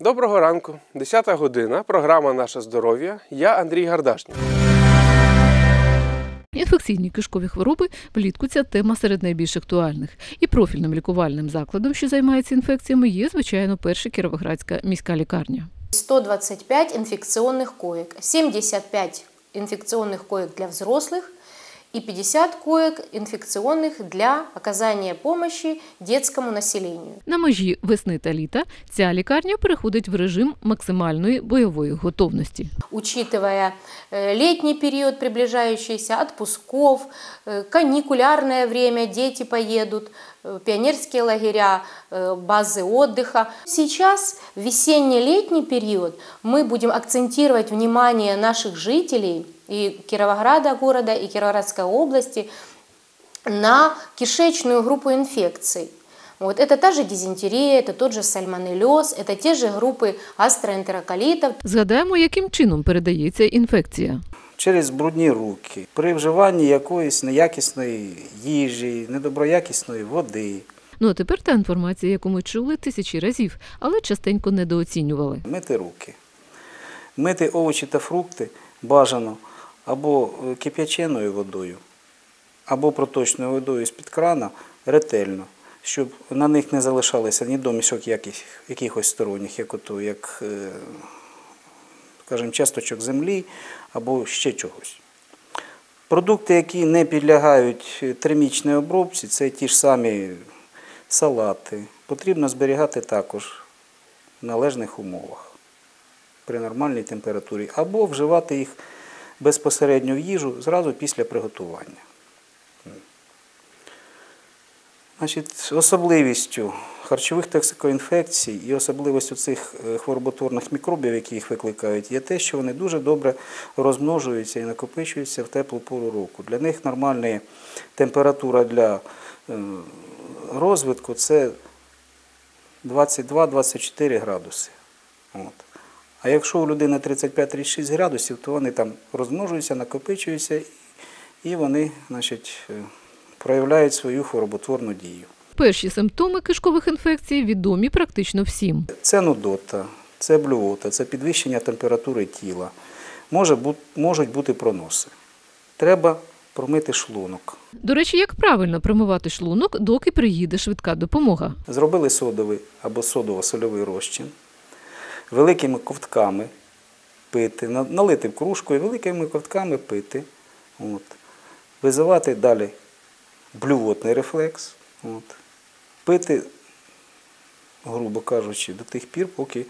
Доброго ранку, 10 година. Програма Наше здоров'я. Я Андрій Гардашнік. Інфекційні кишкові хвороби влітку ця тема серед найбільш актуальних. І профільним лікувальним закладом, що займається інфекціями, є, звичайно, перша Кіровоградська міська лікарня. 125 инфекционных коек, 75 инфекционных коек для взрослых и 50 коек инфекционных для оказания помощи детскому населению. На межі весни та літа ця лікарня переходить в режим максимальної бойової готовності. Учитывая э, летний период приближающийся, отпусков, э, каникулярное время, дети поедут, э, пионерские лагеря, э, базы отдыха. Сейчас, в весенне-летний период, мы будем акцентировать внимание наших жителей и Кировограда города, и Кировоградской области на кишечную группу инфекций. Вот, это та же дизентерия, это тот же сальмонеллез, это те же группы астроэнтероколитов, Згадаємо, яким чином передається інфекція. через брудні руки, при вживанні якоїсь неякісної їжі, недоброякісної води. Ну а тепер та інформація, яку ми чули тисячі разів, але частенько недооцінювали. Мити руки. Мити овочі та фрукти бажано або е, кип'яченою водою, або проточною водою з-під крана ретельно, щоб на них не залишалося ні домішок яких, якихось сторонніх, як, ото, як е, скажімо, часточок землі або ще чогось. Продукти, які не підлягають е, термічній обробці, це ті ж самі салати. Потрібно зберігати також в належних умовах при нормальній температурі, або вживати їх безпосередньо в їжу зразу після приготування. Значить, особливістю харчових токсикоінфекцій і особливістю цих е, хвороботворних мікробів, які їх викликають, є те, що вони дуже добре розмножуються і накопичуються в теплу пору року. Для них нормальна температура для е, розвитку це 22-24 градуси. От. А якщо у людини 35-36 градусів, то вони там розмножуються, накопичуються і вони значить, е, проявляють свою хвороботворну дію. Перші симптоми кишкових інфекцій відомі практично всім. Це нудота, це блювота, це підвищення температури тіла. Може, можуть бути проноси. Треба промити шлунок. До речі, як правильно промивати шлунок, доки приїде швидка допомога. Зробили содовий або содово-сольовий розчин, великими ковтками пити, налити в кружку і великими ковтками пити. От. Визивати далі блювотний рефлекс. От. Пити, грубо кажучи, до тих пір, поки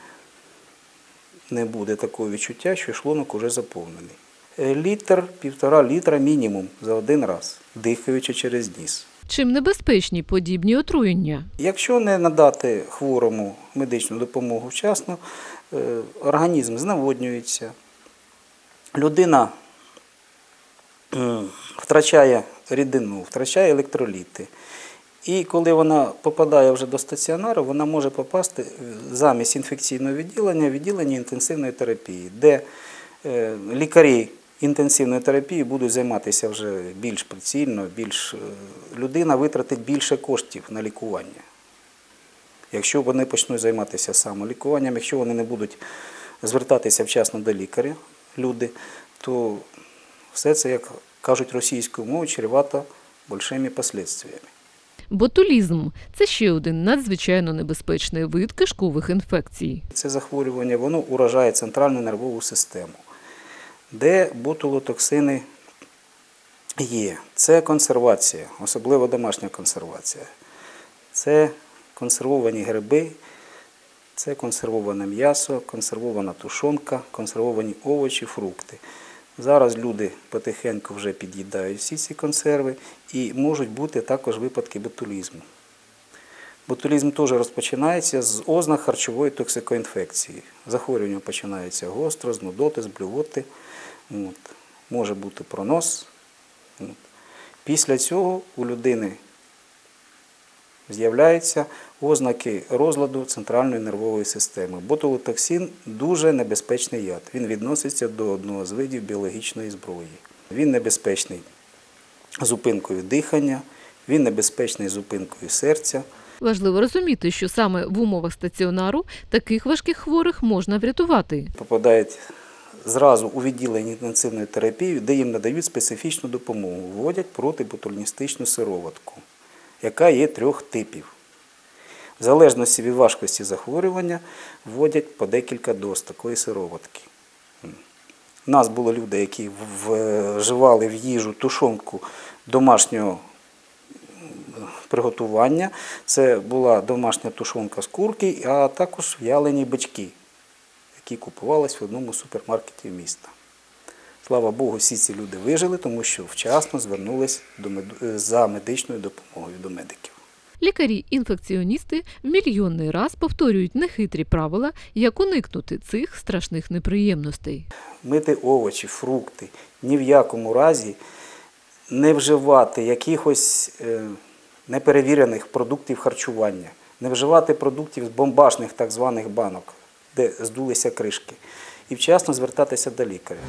не буде такого відчуття, що шлунок уже заповнений. Е, Літр, півтора літра мінімум за один раз, дихаючи через ніс. Чим небезпечні подібні отруєння? Якщо не надати хворому медичну допомогу вчасно, е, організм зневоднюється, людина втрачає рідину, втрачає електроліти. І коли вона попадає вже до стаціонару, вона може попасти замість інфекційного відділення в відділення інтенсивної терапії, де е, лікарі інтенсивної терапії будуть займатися вже більш прицільно, більш е, людина витратить більше коштів на лікування. Якщо вони почнуть займатися самолікуванням, якщо вони не будуть звертатися вчасно до лікаря, люди, то все це, як кажуть російською мовою, чревато большими последствиями. Ботулізм це ще один надзвичайно небезпечний вид кишкових інфекцій. Це захворювання воно уражає центральну нервову систему, де ботулотоксини є. Це консервація, особливо домашня консервація. Це консервовані гриби, це консервоване м'ясо, консервована тушонка, консервовані овочі, фрукти. Зараз люди потихеньку вже під'їдають всі ці консерви і можуть бути також випадки ботулізму. Ботулізм теж розпочинається з ознак харчової токсикоінфекції. Захворювання починається гостро, з нудоти, з блювоти. От. Може бути пронос. От. Після цього у людини з'являються ознаки розладу центральної нервової системи. Ботулотоксин дуже небезпечний яд. Він відноситься до одного з видів біологічної зброї. Він небезпечний зупинкою дихання, він небезпечний зупинкою серця, Важливо розуміти, що саме в умовах стаціонару таких важких хворих можна врятувати. Попадають зразу у відділення інтенсивної терапії, де їм надають специфічну допомогу, вводять протиботуліністичну сироватку, яка є трьох типів. В залежності від важкості захворювання вводять по декілька доз такої сироватки. У нас були люди, які вживали в їжу тушонку домашнього приготування. Це була домашня тушонка з курки, а також в'ялені бички, які купувались в одному з супермаркетів міста. Слава Богу, всі ці люди вижили, тому що вчасно звернулись до мед- за медичною допомогою до медиків. Лікарі-інфекціоністи в мільйонний раз повторюють нехитрі правила, як уникнути цих страшних неприємностей. мити овочі, фрукти, ні в якому разі не вживати якихось е, неперевірених продуктів харчування, не вживати продуктів з бомбашних так званих банок, де здулися кришки, і вчасно звертатися до лікаря.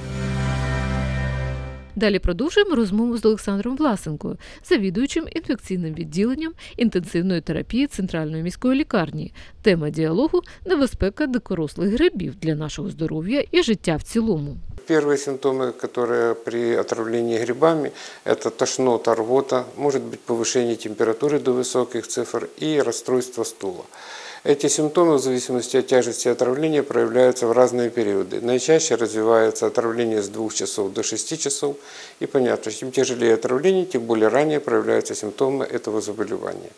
Далі продовжуємо розмову з Олександром Власенко, завідуючим інфекційним відділенням інтенсивної терапії центральної міської лікарні. Тема діалогу небезпека дикорослих грибів для нашого здоров'я і життя в цілому. Первые симптомы, которые при отравлении грибами, это тошнота, рвота, может быть повышение температуры до высоких цифр и расстройство стула. Эти симптомы в зависимости от тяжести отравления проявляются в разные периоды. Наичаще развивается отравление с 2 часов до 6 часов. И понятно, чем тяжелее отравление, тем более ранее проявляются симптомы этого заболевания.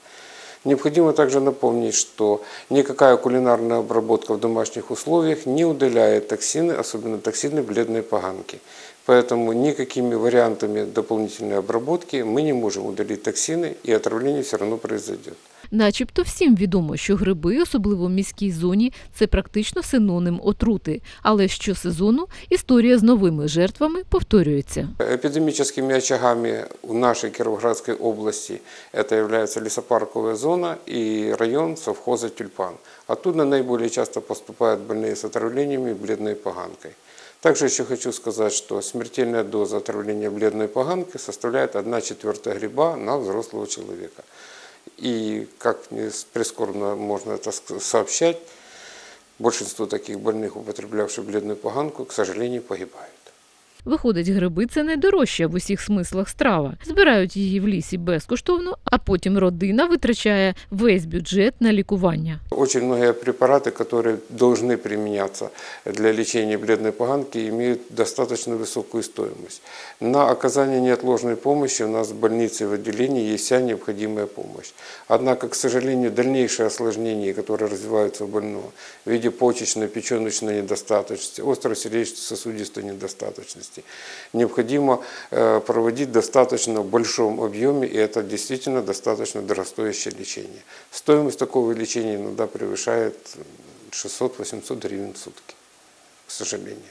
Необходимо также напомнить, что никакая кулинарная обработка в домашних условиях не удаляет токсины, особенно токсины бледной поганки. Поэтому никакими вариантами дополнительной обработки мы не можем удалить токсины, и отравление все равно произойдет. Начебто всім відомо, що гриби, особливо в міській зоні, це практично синонім отрути. Але щосезону історія з новими жертвами повторюється. Эпидемическими очагами в нашей Кировоградской области это является лесопарковая зона и район совхоза «Тюльпан». Оттуда наиболее часто поступают больные с отравлениями бледной поганкой. Также еще хочу сказать, что смертельная доза отравления бледной поганкой составляет 1 четвертая гриба на взрослого человека. И, как прискорбно можно это сообщать, большинство таких больных, употреблявших бледную поганку, к сожалению, погибают. Виходить, гриби це найдорожча в усіх смислах страва. Збирають її в лісі безкоштовно, а потім родина витрачає весь бюджет на лікування. Очень многие препараты, которые должны применяться для лечения бледной поганки, имеют достаточно высокую стоимость. На оказание неотложной помощи у нас в больнице и в отделении есть вся необходимая помощь. Однако, к сожалению, дальнейшие осложнения, которые развиваются у больного в виде почечной, печеночной недостаточности, остросердечно-сосудистой недостаточности, необходимо э, проводить в достаточно большом объеме, и это действительно достаточно дорогостоящее лечение. Стоимость такого лечения иногда превышает 600-800 гривен в сутки, к сожалению.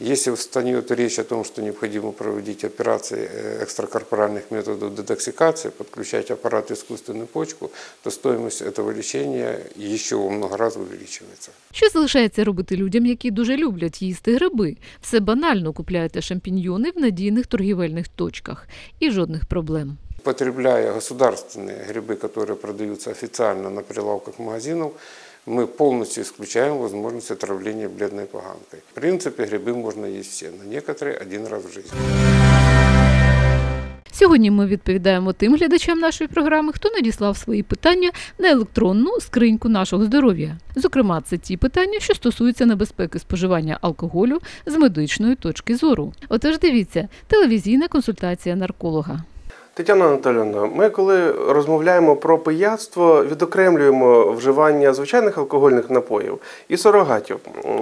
Если встанет речь о том, что необходимо проводить операции э, экстракорпоральных методов детоксикации, подключать аппарат искусственную почку, то стоимость этого лечения еще во много раз увеличивается. Що залишається робити людям, які дуже люблять їсти гриби? Все банально купляєте шампіньйони в надійних торгівельних точках і жодних проблем. Потребляя государственные грибы, которые продаются официально на прилавках магазинов, мы полностью исключаем возможность отравления бледной поганкой. В принципе, грибы можно есть все, но некоторые один раз в жизни. Сьогодні ми відповідаємо тим глядачам нашої програми, хто надіслав свої питання на електронну скриньку нашого здоров'я. Зокрема, це ті питання, що стосуються небезпеки споживання алкоголю з медичної точки зору. Отож, дивіться, телевізійна консультація нарколога. Тетяна Анатолійовна, ми коли розмовляємо про пияцтво, відокремлюємо вживання звичайних алкогольних напоїв і сурогатів,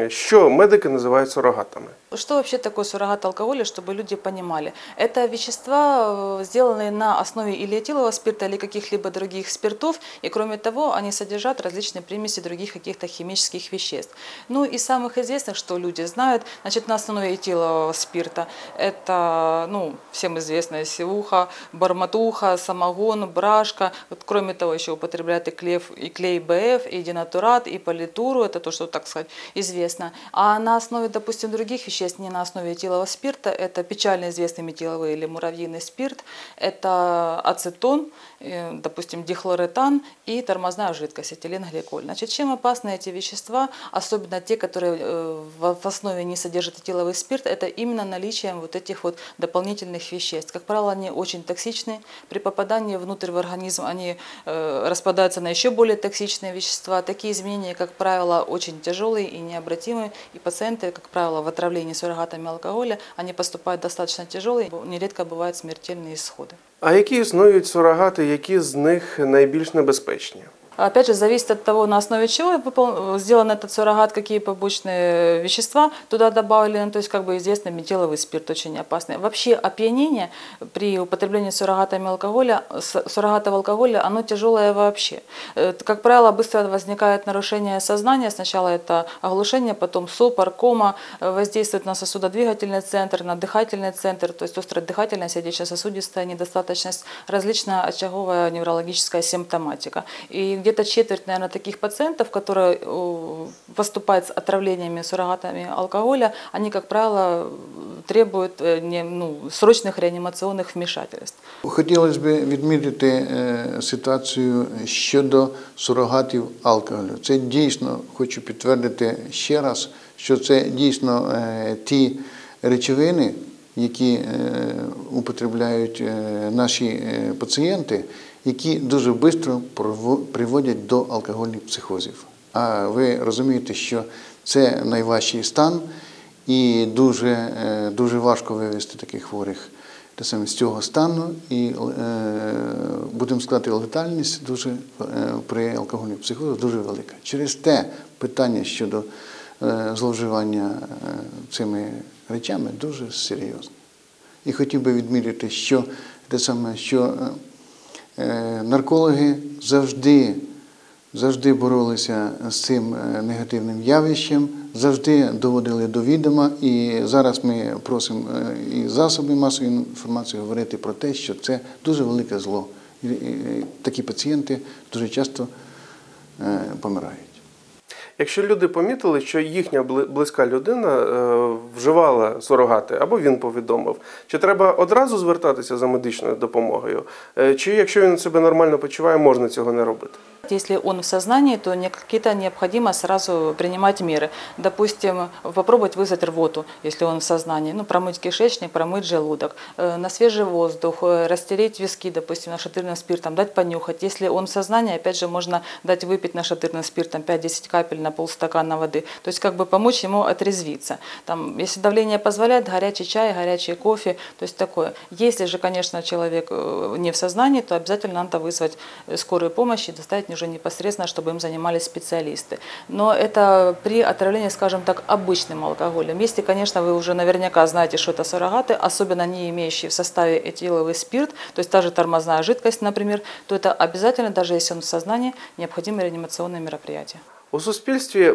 що медики називають сурогатами. Что вообще такое суррогат алкоголя, чтобы люди понимали? Это вещества, э, сделанные на основе или этилового спирта, или каких-либо других спиртов, и кроме того, они содержат различные примеси других каких-то химических веществ. Ну и самых известных, что люди знают, значит, на основе этилового спирта, это, ну, всем известная севуха, барматуха, самогон, брашка. Вот, кроме того, еще употребляют и, клев, и клей БФ, и денатурат, и политуру, это то, что, так сказать, известно. А на основе, допустим, других веществ, не на основе этилового спирта. Это печально известный метиловый или муравьиный спирт, это ацетон, допустим, дихлоретан и тормозная жидкость, этиленгликоль. Значит, чем опасны эти вещества, особенно те, которые э, в в основе не содержат этиловый спирт, это именно наличием вот этих вот дополнительных веществ. Как правило, они очень токсичны. При попадании внутрь в организм они э, распадаются на еще более токсичные вещества. Такие изменения, как правило, очень тяжелые и необратимые. И пациенты, как правило, в отравлении суррогатами алкоголя, они поступают достаточно тяжелые, нередко бывают смертельные исходы. А які існують сурогати, які з них найбільш небезпечні? Опять же, зависит от того, на основе чего сделан этот суррогат, какие побочные вещества туда добавлены. То есть, как бы известно, метиловый спирт очень опасный. Вообще, опьянение при употреблении суррогатами алкоголя, суррогатов алкоголя, оно тяжелое вообще. Э, Как правило, быстро возникает нарушение сознания. Сначала это оглушение, потом сопор, кома, э, воздействует на сосудодвигательный центр, на дыхательный центр, то есть острая дыхательная, сердечно-сосудистая недостаточность, различная очаговая неврологическая симптоматика. И где-то четверть, наверное, таких пациентов, которые э, поступают с отравлениями, суррогатами алкоголя, они, как правило, требуют э, не- ну, срочных реанимационных вмешательств. Хотілося б відмітити е, ситуацію щодо сурогатів алкоголю. Це дійсно хочу підтвердити ще раз, що це дійсно е, ті речовини, які е, употребляють е, наші е, пацієнти, які дуже швидко приводять до алкогольних психозів. А ви розумієте, що це найважчий стан, і дуже, е, дуже важко вивести таких хворих саме з цього стану, і е, будемо сказати, летальність дуже е, при алкогольних психозах дуже велика. Через те питання щодо зловживання цими речами дуже серйозне. І хотів би відмітити, що те саме, що наркологи завжди, завжди боролися з цим е, негативним явищем, завжди доводили до відома. І зараз ми просимо е, і засоби масової інформації говорити про те, що це дуже велике зло. І, такі пацієнти дуже часто е, помирають. Якщо люди помітили, що їхня близька людина е, вживала сурогати, або він повідомив, чи треба одразу звертатися за медичною допомогою, Е, чи якщо він себе нормально почуває, можна цього не робити? Если он в сознании, то какие-то необходимо сразу принимать меры. Допустим, попробовать вызвать рвоту, если он в сознании. Ну, промыть кишечник, промыть желудок. Э, На свежий воздух, э, растереть виски, допустим, нашатырным спиртом, дать понюхать. Если он в сознании, опять же, можно дать выпить нашатырным спиртом 5-10 капель на полстакана воды. То есть, как бы помочь ему отрезвиться. Там, если давление позволяет, горячий чай, горячий кофе, то есть такое. Если же, конечно, человек э, не в сознании, то обязательно надо вызвать скорую помощь и доставить уже непосредственно, чтобы им занимались специалисты. Но это при отравлении, скажем так, обычным алкоголем. Если, конечно, вы уже наверняка знаете, что это суррогаты, особенно не имеющие в составе этиловый спирт, то есть та же тормозная жидкость, например, то это обязательно, даже если он в сознании, необходимы реанимационные мероприятия. У суспільстві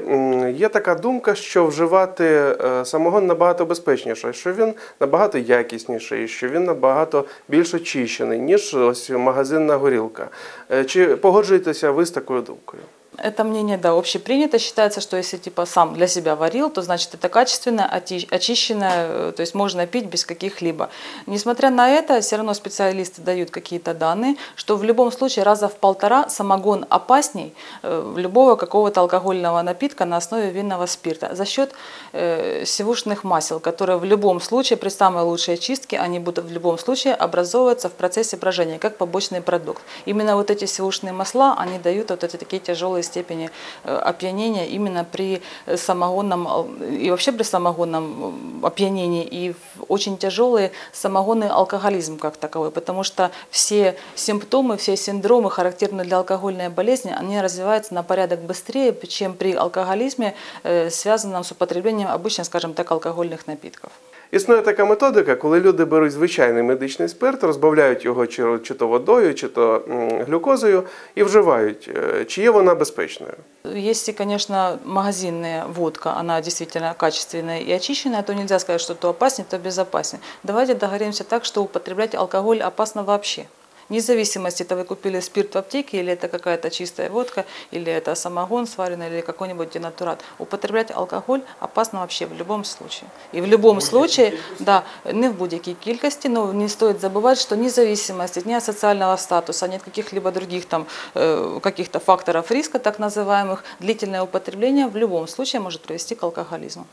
є така думка, що вживати е, самогон набагато безпечніше, що він набагато якісніший, що він набагато більш очищений, ніж ось магазинна горілка. Е, Чи погоджуєтеся ви з такою думкою? Это мнение, да, общепринято. Считается, что если типа сам для себя варил, то значит это качественное, очи- очищенное, э, то есть можно пить без каких-либо. Несмотря на это, все равно специалисты дают какие-то данные, что в любом случае раза в полтора самогон опасней э, любого какого-то алкогольного напитка на основе винного спирта за счет э, сивушных масел, которые в любом случае при самой лучшей очистке, они будут в любом случае образовываться в процессе брожения, как побочный продукт. Именно вот эти сивушные масла, они дают вот эти такие тяжелые степени э, опьянения именно при э, самогонном ал- и вообще при самогонном э, опьянении и очень тяжелый самогонный алкоголизм как таковой, потому что все симптомы, все синдромы, характерные для алкогольной болезни, они развиваются на порядок быстрее, чем при алкоголизме, э, связанном с употреблением обычно, скажем так, алкогольных напитков. Існує така методика, коли люди беруть звичайний медичний спирт, розбавляють його чи, чи то водою, чи то глюкозою і вживають. Е, Чи є вона безпечною? Если, конечно, магазинная водка, она действительно качественная и очищенная, то нельзя сказать, что то опаснее, то безопаснее. Давайте договоримся так, что употреблять алкоголь опасно вообще. Вне зависимости, это вы купили спирт в аптеке, или это какая-то чистая водка, или это самогон сваренный, или какой-нибудь денатурат. Употреблять алкоголь опасно вообще в любом случае. И в любом случае, да, не в будь-якій кількості, но не стоит забывать, что вне зависимости ни от социального статуса, ни от каких-либо других там э, каких-то факторов риска, так называемых, длительное употребление в любом случае может привести к алкоголизму.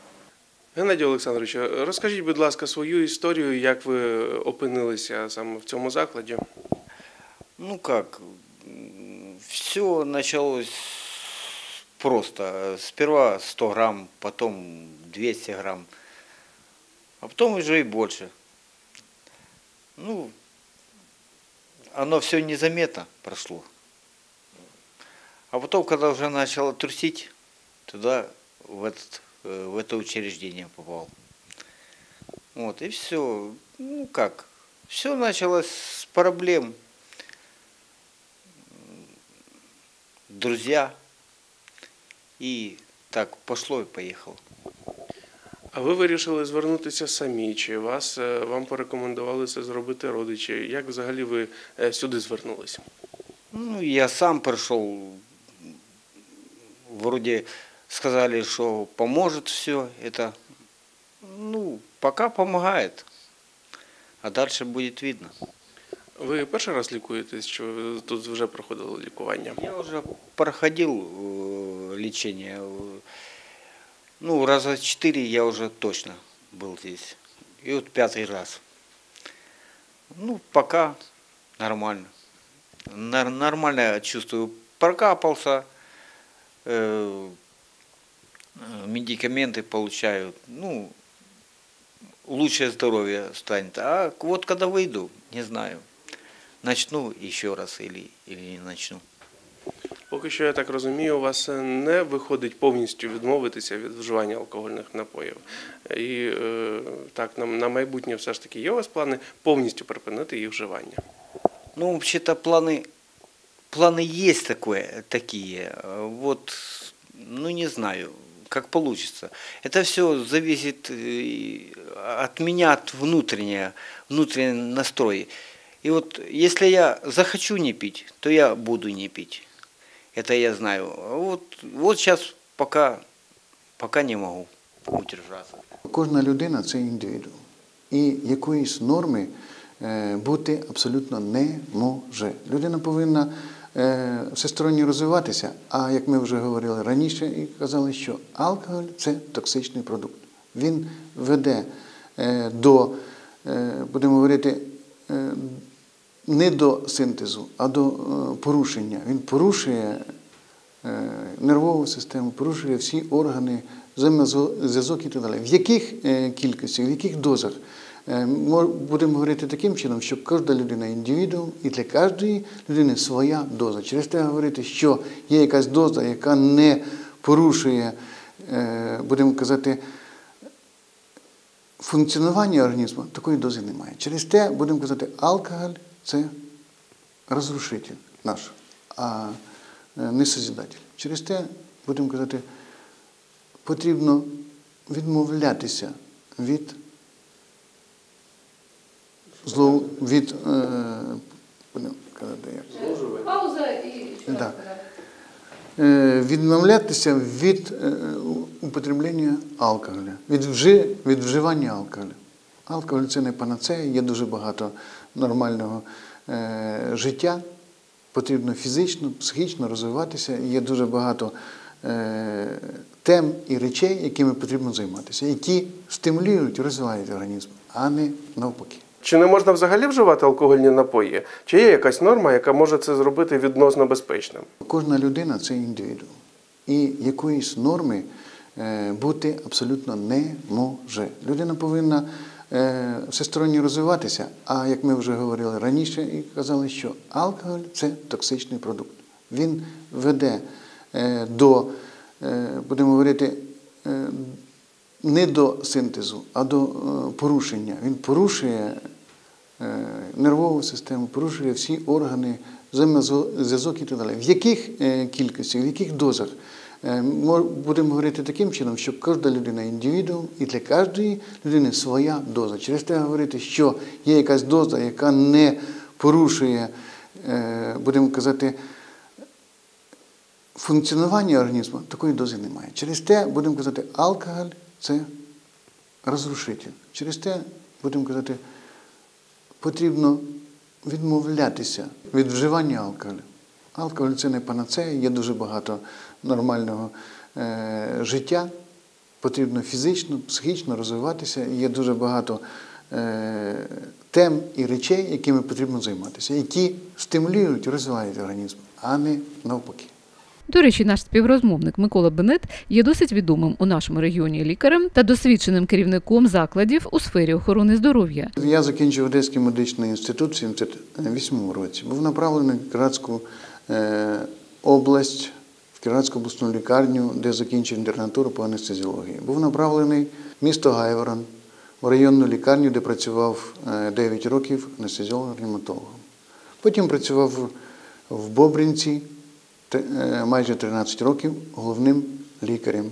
Геннадій Олександрович, розкажіть, будь ласка, свою історію, як ви опинилися саме в цьому закладі. Ну как, все началось просто. Сперва 100 грамм, потом 200 грамм, а потом уже и больше. Ну, оно все незаметно прошло. А потом, когда уже начало трусить, туда, в, этот, э, в это учреждение попал. Вот, и все. Ну как, все началось с проблем. друзья. И так пошло и поехало. А ви вирішили звернутися самі? Чи вас е, вам порекомендували це зробити родичі? Як взагалі ви е, сюди звернулися? Ну, я сам пришел, вроде сказали, что поможет все это. Ну, пока помогает, а дальше будет видно. Ви перший раз лікуєтесь, чи ви тут вже проходили лікування? Я уже проходил э, лечение. э, Ну, раза четыре я уже точно был здесь. И вот пятый раз. Ну, пока нормально. Нар- нормально я чувствую. Прокапался, э, э, медикаменты получаю. Ну, лучшее здоровье станет. А вот когда выйду, не знаю, начну еще раз или, или не начну. Поки що я так розумію, у вас е, не виходить повністю відмовитися від вживання алкогольних напоїв. І е, так, на, на майбутнє все ж таки є у вас плани повністю припинити їх вживання. Ну, вообще-то планы, планы есть такое, такие. э, Вот, ну не знаю, как получится. Это все зависит э, от меня, от внутреннего, внутренний настрой. И вот если я захочу не пить, то я буду не пить. Это я знаю. А Вот, вот сейчас пока, пока не могу удержаться. Кожна людина це індивідуум. І якоїсь норми е, бути абсолютно не може. Людина повинна е, всесторонньо розвиватися, а як ми вже говорили раніше і казали, що алкоголь це токсичний продукт. Він веде е, до, е, будемо говорити, е, не до синтезу, а до е, порушення. Він порушує е, нервову систему, порушує всі органи, взаємозв'язок і так далі. В яких е, кількостях, в яких дозах? Е, мо- Будемо говорити таким чином, що кожна людина індивідуум, і для кожної людини своя доза. Через те говорити, що є якась доза, яка не порушує, е, будемо казати, функціонування організму, такої дози немає. Через те, будемо казати, алкоголь це розрушитель наш, а е, не созидатель. Через те, будемо казати, потрібно відмовлятися від зло, від, е? Пауза і Да. Е, Відмовлятися від е, употреблення алкоголя, від, вжи, від вживання алкоголю. Алкоголь це не панацея, є дуже багато нормального життя. Потрібно фізично, психічно розвиватися. Є дуже багато тем і речей, якими потрібно займатися, які стимулюють, розвивають організм, а не навпаки. Чи не можна взагалі вживати алкогольні напої? Чи є якась норма, яка може це зробити відносно безпечним? Кожна людина це індивідуум. І якоїсь норми е, бути абсолютно не може. Людина повинна е, всесторонньо розвиватися, а як ми вже говорили раніше і казали, що алкоголь це токсичний продукт. Він веде е, до, будемо говорити, не до синтезу, а до е, порушення. Він порушує е, нервову систему, порушує всі органи, взаємозв'язок і так далі. В яких е, кількостях, в яких дозах? Будемо говорити таким чином, що кожна людина індивідуум, і для кожної людини своя доза. Через те говорити, що є якась доза, яка не порушує, будемо казати, функціонування організму, такої дози немає. Через те, будемо казати, алкоголь це розрушитель. Через те, будемо казати, потрібно відмовлятися від вживання алкоголю. Алкоголь це не панацея, є дуже багато нормального е, життя. Потрібно фізично, психічно розвиватися. Є дуже багато е, тем і речей, якими потрібно займатися, які стимулюють, розвивають організм, а не навпаки. До речі, наш співрозмовник Микола Бенет є досить відомим у нашому регіоні лікарем та досвідченим керівником закладів у сфері охорони здоров'я. Я закінчив Одеський медичний інститут в 78 році. Був направлений в Кіровоградську е, область, в Кіровоградську обласну лікарню, де закінчив інтернатуру по анестезіології. Був направлений в місто Гайворон, в районну лікарню, де працював е, 9 років анестезіологом-реаніматологом. Потім працював в- Бобринці е, майже 13 років головним лікарем.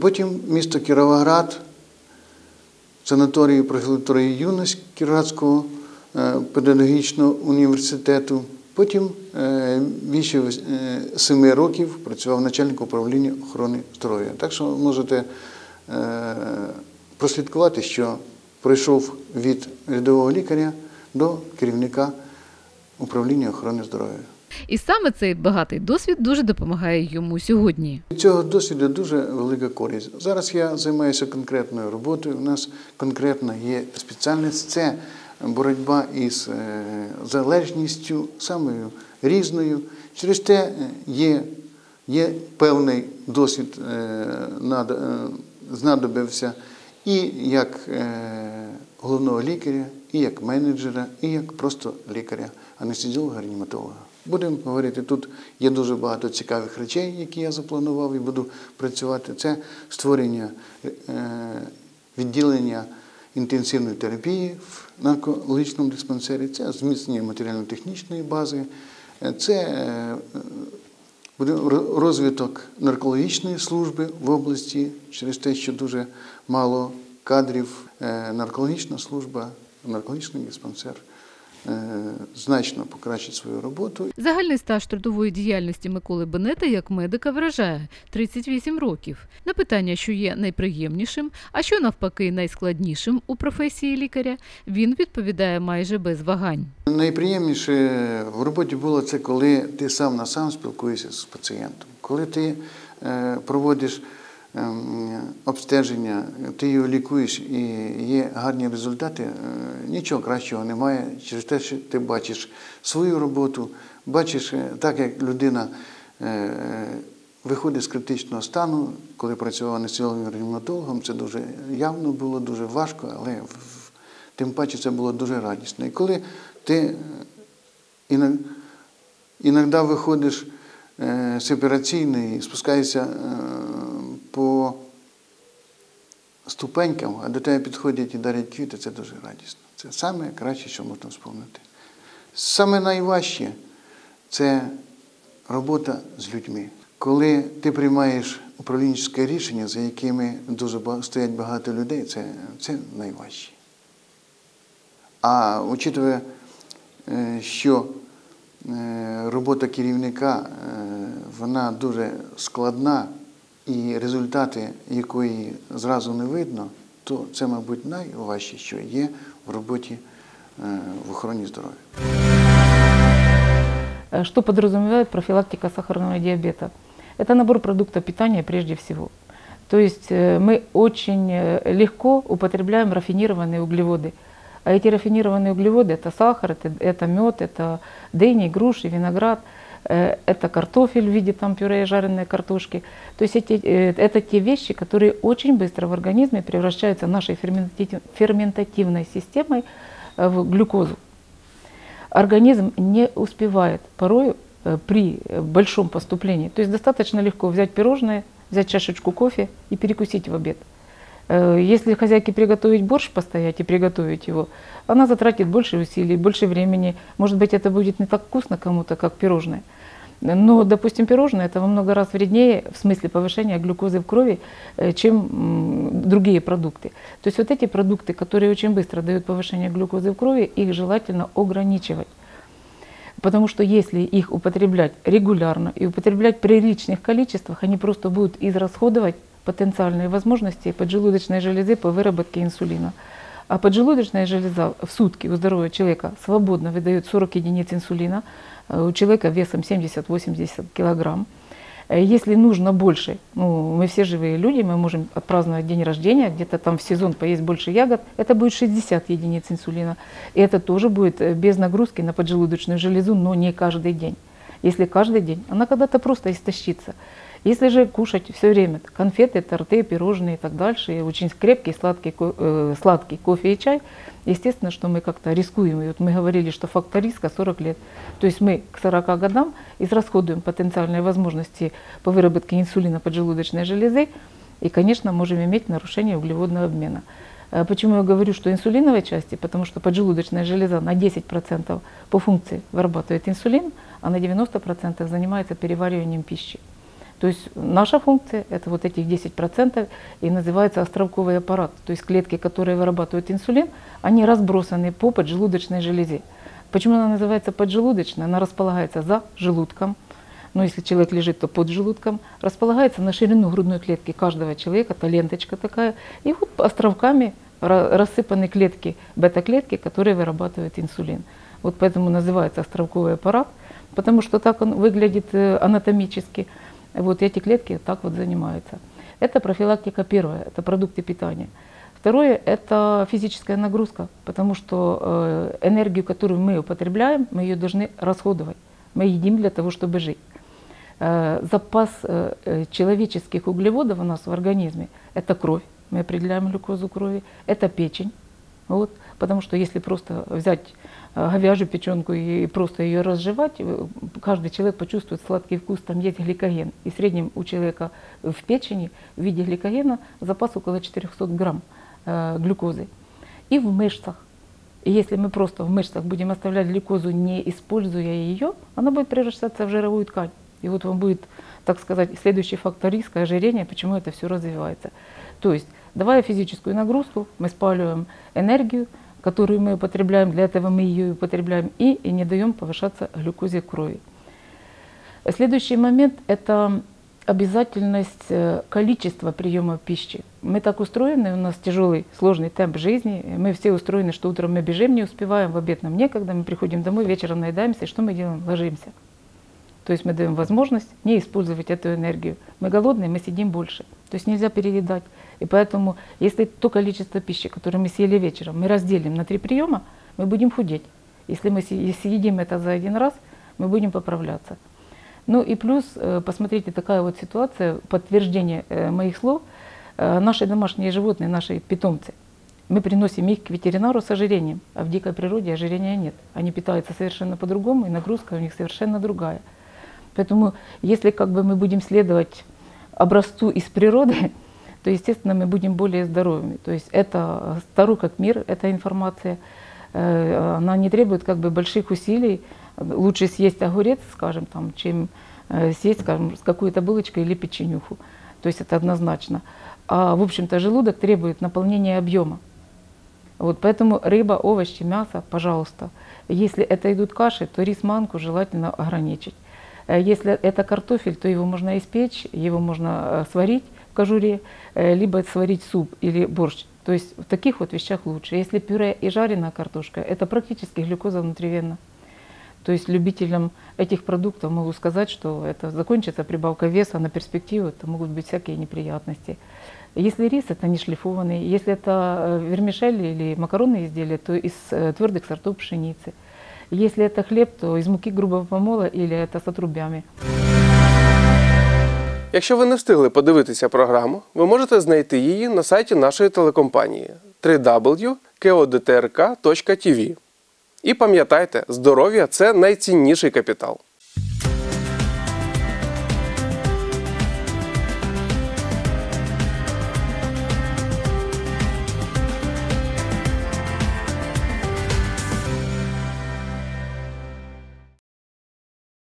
Потім місто Кіровоград, санаторію профілакторії юність Кіровоградського е, педагогічного університету. Потім е, більше вось- е, семи років працював начальником управління охорони здоров'я. Так що можете е, прослідкувати, що пройшов від рядового лікаря до керівника управління охорони здоров'я. І саме цей багатий досвід дуже допомагає йому сьогодні. Від цього досвіду дуже велика користь. Зараз я займаюся конкретною роботою. У нас конкретна є спеціальність це боротьба із е, залежністю, самою різною. Через те е, є, є певний досвід е, над- знадобився і як головного лікаря, і як менеджера, і як просто лікаря, анестезіолога, реаніматолога. Будемо говорити, тут є дуже багато цікавих речей, які я запланував і буду працювати. Це створення е, відділення інтенсивної терапії в наркологічному диспансері, це зміцнення матеріально-технічної бази, е, це е, розвиток наркологічної служби в області через те, що дуже мало кадрів. Наркологічна служба, наркологічний диспансер значно покращить свою роботу. Загальний стаж трудової діяльності Миколи Бенета як медика вражає 38 років. На питання, що є найприємнішим, а що навпаки найскладнішим у професії лікаря, він відповідає майже без вагань. Найприємніше в роботі було це, коли ти сам на сам спілкуєшся з пацієнтом, коли ти е, проводиш обстеження, ти його лікуєш і є гарні результати, е, нічого кращого немає через те, що ти бачиш свою роботу, бачиш е, так, як людина. е, Виходить з критичного стану, коли працював анестезіологом реаніматологом, це дуже явно було, дуже важко, але тим паче це було дуже радісно. І коли ти іноді виходиш з операційної, спускаєшся по ступенькам, а до тебе підходять і дарять квіти, це дуже радісно. Це саме краще, що можна вспомнити. Саме найважче це робота з людьми. Коли ти приймаєш управлінське рішення, за якими дуже стоять багато людей, це, це найважче. А учитывая, е, що е, робота керівника е, вона дуже складна і результати якої зразу не видно, то це, мабуть, найважче, що є в роботі е, в охороні здоров'я. Э, Что подразумевает профилактика сахарного диабета? Это набор продуктов питания прежде всего. То есть э, мы очень э, легко употребляем рафинированные углеводы. А эти рафинированные углеводы – это сахар, это, это мед, это дыни, груши, виноград, э, это картофель в виде там, пюре и жареной картошки. То есть эти, э, это те вещи, которые очень быстро в организме превращаются нашей ферментатив- ферментативной системой э, в глюкозу организм не успевает порой э, при э, большом поступлении. То есть достаточно легко взять пирожное, взять чашечку кофе и перекусить в обед. Э, Если хозяйке приготовить борщ, постоять и приготовить его, она затратит больше усилий, больше времени. Может быть, это будет не так вкусно кому-то, как пирожное. Но, допустим, пирожное это во много раз вреднее в смысле повышения глюкозы в крови, э, чем другие продукты. То есть вот эти продукты, которые очень быстро дают повышение глюкозы в крови, их желательно ограничивать. Потому что если их употреблять регулярно и употреблять при приличных количествах, они просто будут израсходовать потенциальные возможности поджелудочной железы по выработке инсулина. А поджелудочная железа в сутки у здорового человека свободно выдает 40 единиц инсулина, у человека весом 70-80 килограмм. Если нужно больше, ну, мы все живые люди, мы можем отпраздновать день рождения, где-то там в сезон поесть больше ягод, это будет 60 единиц инсулина. И это тоже будет без нагрузки на поджелудочную железу, но не каждый день. Если каждый день, она когда-то просто истощится. Если же кушать все время конфеты, торты, пирожные и так дальше, и очень крепкий сладкий, э, сладкий кофе и чай, естественно, что мы как-то рискуем. И вот мы говорили, что фактор риска 40 лет. То есть мы к 40 годам израсходуем потенциальные возможности по выработке инсулина поджелудочной железы и, конечно, можем иметь нарушение углеводного обмена. Э, Почему я говорю, что инсулиновой части? Потому что поджелудочная железа на 10% по функции вырабатывает инсулин, а на 90% занимается перевариванием пищи. То есть наша функция – это вот этих 10% и называется островковый аппарат. То есть клетки, которые вырабатывают инсулин, они разбросаны по поджелудочной железе. Почему она называется поджелудочная? Она располагается за желудком, но если человек лежит, то под желудком, располагается на ширину грудной клетки каждого человека, это ленточка такая, и вот островками ра- рассыпаны клетки, бета-клетки, которые вырабатывают инсулин. Вот поэтому называется островковый аппарат, потому что так он выглядит э, анатомически. Вот эти клетки так вот занимаются. Это профилактика первая, это продукты питания. Второе – это физическая нагрузка, потому что э, энергию, которую мы употребляем, мы ее должны расходовать. Мы едим для того, чтобы жить. Э, запас э, человеческих углеводов у нас в организме – это кровь, мы определяем глюкозу крови, это печень. Вот, потому что если просто взять э, говяжью печенку и просто ее разжевать, э, каждый человек почувствует сладкий вкус, там есть гликоген. И в среднем у человека в печени в виде гликогена запас около 400 грамм э, глюкозы. И в мышцах. И если мы просто в мышцах будем оставлять глюкозу, не используя ее, она будет превращаться в жировую ткань. И вот вам будет, так сказать, следующий фактор риска ожирения, почему это все развивается. То есть, давая физическую нагрузку, мы спаливаем энергию, которую мы употребляем, для этого мы ее употребляем, и, и не даем повышаться глюкозе крови. Следующий момент – это обязательность э, количества приема пищи. Мы так устроены, у нас тяжелый, сложный темп жизни. Мы все устроены, что утром мы бежим, не успеваем, в обед нам некогда, мы приходим домой, вечером наедаемся, и что мы делаем? Ложимся. То есть мы даем возможность не использовать эту энергию. Мы голодные, мы сидим больше. То есть нельзя переедать. И поэтому, если то количество пищи, которое мы съели вечером, мы разделим на три приема, мы будем худеть. Если мы съедим это за один раз, мы будем поправляться. Ну и плюс, э, посмотрите, такая вот ситуация, подтверждение э, моих слов. Э, Наши домашние животные, наши питомцы, мы приносим их к ветеринару с ожирением, а в дикой природе ожирения нет. Они питаются совершенно по-другому, и нагрузка у них совершенно другая. Поэтому если как бы мы будем следовать образцу из природы, то, естественно, мы будем более здоровыми. То есть это стару как мир, эта информация, э, она не требует как бы больших усилий. Лучше съесть огурец, скажем, там, чем э, съесть, скажем, с какой-то булочкой или печенюху. То есть это однозначно. А, в общем-то, желудок требует наполнения объема. Вот поэтому рыба, овощи, мясо, пожалуйста. Если это идут каши, то рис манку желательно ограничить. Э, Если это картофель, то его можно испечь, его можно э, сварить в кожуре, э, либо сварить суп или борщ. То есть в таких вот вещах лучше. Если пюре и жареная картошка, это практически глюкоза внутривенно. То есть любителям этих продуктов могу сказать, что это закончится прибавка веса на перспективу, это могут быть всякие неприятности. Если рис, это не шлифованный. Если это вермишель или макаронные изделия, то из твердых сортов пшеницы. Если это хлеб, то из муки грубого помола или это с отрубями. Якщо ви не встигли подивитися програму, ви можете знайти її на сайті нашої телекомпанії www.kodtrk.tv. І пам'ятайте, здоров'я це найцінніший капітал.